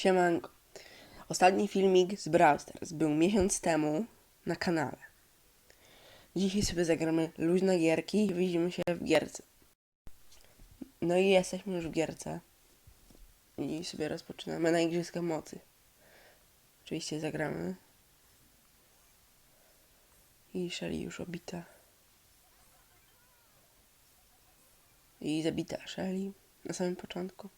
Siemanko. Ostatni filmik z Brawl był miesiąc temu na kanale. Dzisiaj sobie zagramy luźne gierki i widzimy się w gierce. No i jesteśmy już w gierce. I sobie rozpoczynamy na Igrzyska Mocy. Oczywiście zagramy. I Shelly już obita. I zabita Shelly na samym początku.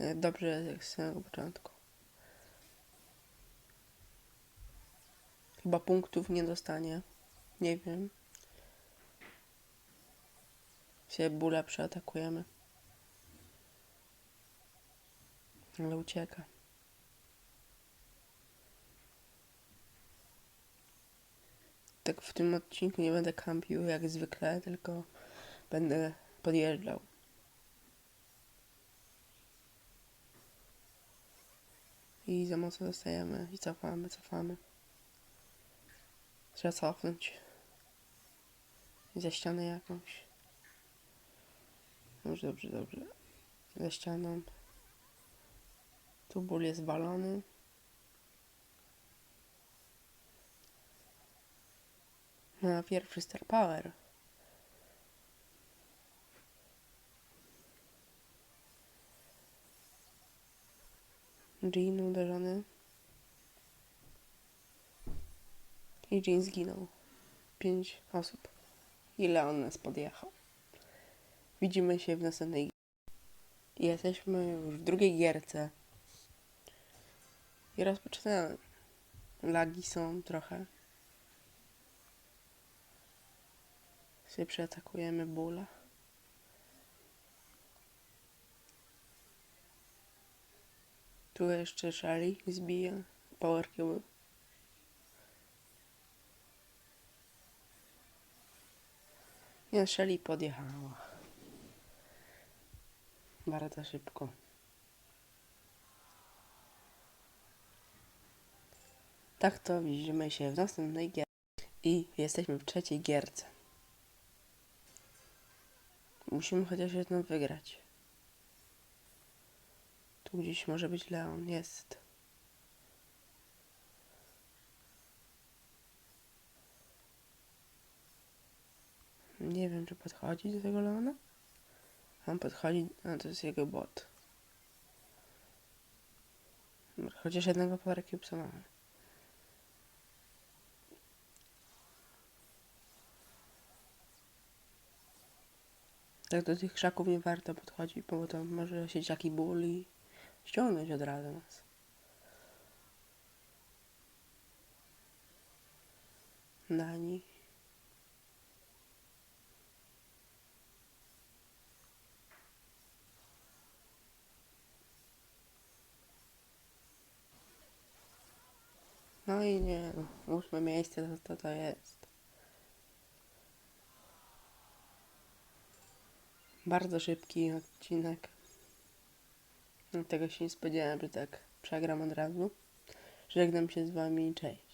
E, Dobrze jak z samego początku. Chyba punktów nie dostanie. Nie wiem. Się bóle przeatakujemy. Ale ucieka. Tak w tym odcinku nie będę kampił jak zwykle, tylko będę podjeżdżał. I za mocno dostajemy i cofamy, cofamy. Trzeba cofnąć. Za ścianę jakąś. Dobrze, dobrze, dobrze. Za ścianą. Tu ból jest walony. No, pierwszy Star Power. Jean uderzony. I Jean zginął. Pięć osób. I Leon nas podjechał. Widzimy się w następnej Jesteśmy już w drugiej gierce. I rozpoczynamy. Lagi są trochę. Się przeatakujemy bóla. Tu jeszcze Shelly zbija power cube. Nie, Shelly podjechała. Bardzo szybko. Tak to widzimy się w następnej gierce. I jesteśmy w trzeciej gierce. Musimy chociaż jedną wygrać. Tu gdzieś może być Leon. Jest. Nie wiem, czy podchodzi do tego Leona. On podchodzi, a to jest jego bot. Chociaż jednego Power Cubesa mamy. Tak do tych krzaków nie warto podchodzić, bo to może się jaki ból i ściągnąć od razu nas. Nani. No i nie, no, ósme miejsce to, to to jest. Bardzo szybki odcinek. Tego się nie spodziewałem, że tak przegram od razu. Żegnam się z wami, cześć.